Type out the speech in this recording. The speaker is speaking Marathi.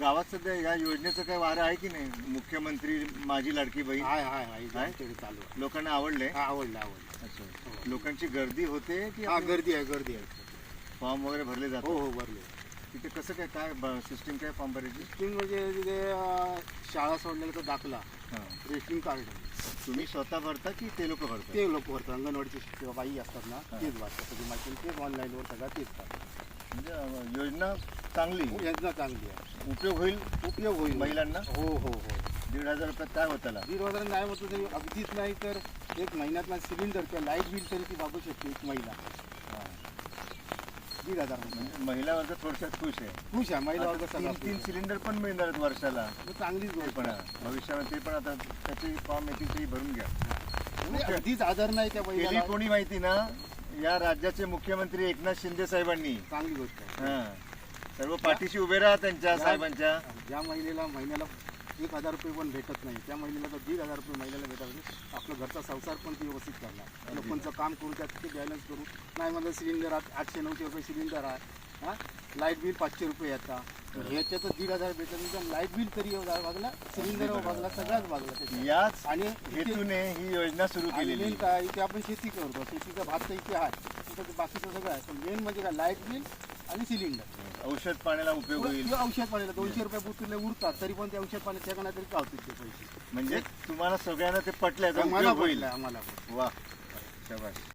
गावात सध्या या योजनेचं काय वारं आहे की नाही? मुख्यमंत्री माझी लाडकी बहीण? हाय हाय हाय. हाय? तेवढे चालू आहे. लोकांना आवडले हा आवडलं आवडलं. लोकांची गर्दी होते की हा गर्दी आहे गर्दी आहे. फॉर्म वगैरे भरले हो जातात? हो भरले. तिथे कसं काय काय सिस्टीम काय फॉर्म भरायची? स्कीम म्हणजे तिथे अं, शाळा सोडलेला तो दाखला. हां. Rationing card. तुम्ही स्वतः भरता की ते लोक भरतात? ते लोक भरतात. अंगणवाडीचे शिक्षक बाई असतात ना तेच भरतात. माहिती ते ऑनलाईनवर सगळं तेच करतात. म्हणजे योजना चांगली. योजना चांगली आहे. उपयोग होईल उपयोग होईल. महिलांना? हो हो हो. दीड हजार रुपयात काय होत दीड हजार नाही होतं तरी अगदीच नाही तर एक महिन्यातला सिलेंडर किंवा लाइट बिल तरी ती भागू शकते एक महिला. दीड हजार म्हणजे महिला वर्ग थोडक्यात खुश आहे. खुश आहे महिला वर्ग सगळा तीन तीन सिलेंडर पण मिळणार आहेत वर्षाला. आहे. चांगलीच ते गोष्ट पण आहे. आहे. भविष्यामध्ये ते पण आता त्याची फॉर्म येतील ते भरून घ्या. म्हणजे अगदीच आधार नाही त्या महिला कोणी माहिती ना? या राज्याचे मुख्यमंत्री एकनाथ शिंदे साहेबांनी. चांगली गोष्ट आहे. हा. सर्व पाठीशी उभे राहा त्यांच्या साहेबांच्या. ज्या महिलेला महिन्याला एक हजार रुपये पण भेटत नाही त्या महिलेला तर दीड हजार रुपये महिन्याला भेटत नाही. आपलं घरचा संसार पण ती व्यवस्थित करणार. लोकांचं काम करू त्यात ते बॅलन्स करू नाही म्हणलं सिलेंडर आठ- आठशे नऊशे रुपये सिलेंडर आहे. हां? लाइट बिल पाचशे रुपये येतात. ह्याच्यात दीड हजार तर लाइट बिल तरी बाजूला सिलेंडर बाजूला सगळ्याच त्याच्या. याच आणि हेतूने ही योजना सुरू केलेली मेन काय इथे आपण शेती करतो. शेतीचा भात तर इथे आहे. तिथं बाकीचं सगळं आहे. पण मेन म्हणजे काय लाइट बिल आणि सिलेंडर औषध पाण्याला उपयोग होईल. औषध पाण्याला दोनशे रुपये बुतले उरतात. तरी पण ते औषध पाणी ठेकणा तरी चालतील ते पैसे? म्हणजे तुम्हाला सगळ्यांना ते पटलं आम्हाला होईल. आम्हाला वा.